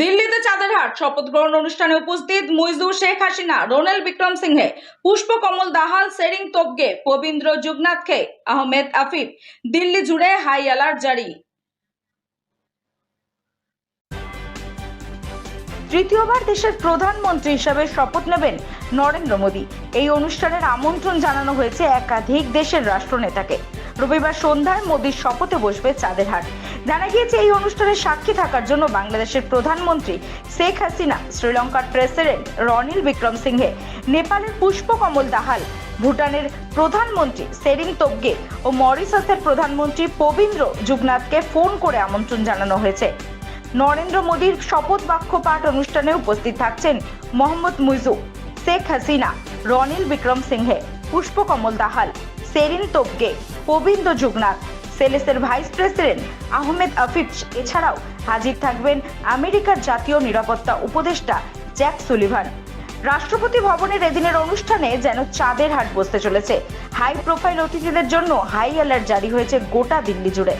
দিল্লিতে চাঁদের হাট, শপথ গ্রহণ অনুষ্ঠানে উপস্থিত মুইজুর শেখ হাসিনা, রোনেল বিক্রম সিংহে, পুষ্পকমল দাহাল, সেরিং তোপগে, পবিন্দ্র যুগনাথকে, আহমেদ আফিফ, দিল্লি জুড়ে হাই অ্যালার্ট জারি। তৃতীয়বার দেশের প্রধানমন্ত্রী হিসাবে শপথ নেবেন নরেন্দ্র মোদী। এই অনুষ্ঠানের আমন্ত্রণ জানানো হয়েছে একাধিক দেশের রাষ্ট্রনেতাকে। রবিবার সন্ধ্যায় মোদীর শপথে বসবে চাঁদের চাঁদেরহাট জানা গিয়েছে, এই অনুষ্ঠানে সাক্ষী থাকার জন্য বাংলাদেশের প্রধানমন্ত্রী শেখ হাসিনা, শ্রীলঙ্কার প্রেসিডেন্ট রনিল বিক্রম সিংহে নেপালের পুষ্পকমল দাহাল, ভুটানের প্রধানমন্ত্রী সেরিং তোবগে ও মরিসাসের প্রধানমন্ত্রী পবিন্দ্র যুগনাথকে ফোন করে আমন্ত্রণ জানানো হয়েছে। নরেন্দ্র মোদীর শপথ বাক্য পাঠ অনুষ্ঠানে উপস্থিত থাকছেন Mohamed Muizzu, Sheikh Hasina, Ranil Wickremesinghe Pushpa Kamal Dahal Tshering Tobgay Pravind Jugnauth সেলেসের ভাইস প্রেসিডেন্ট আহমেদ আফিফ এছাড়াও হাজির থাকবেন আমেরিকার জাতীয় নিরাপত্তা উপদেষ্টা জ্যাক সুলিভান। রাষ্ট্রপতি ভবনের এদিনের অনুষ্ঠানে যেন চাঁদের হাট বসতে চলেছে। হাই প্রোফাইল অতিথিদের জন্য হাই অ্যালার্ট জারি হয়েছে গোটা দিল্লি জুড়ে।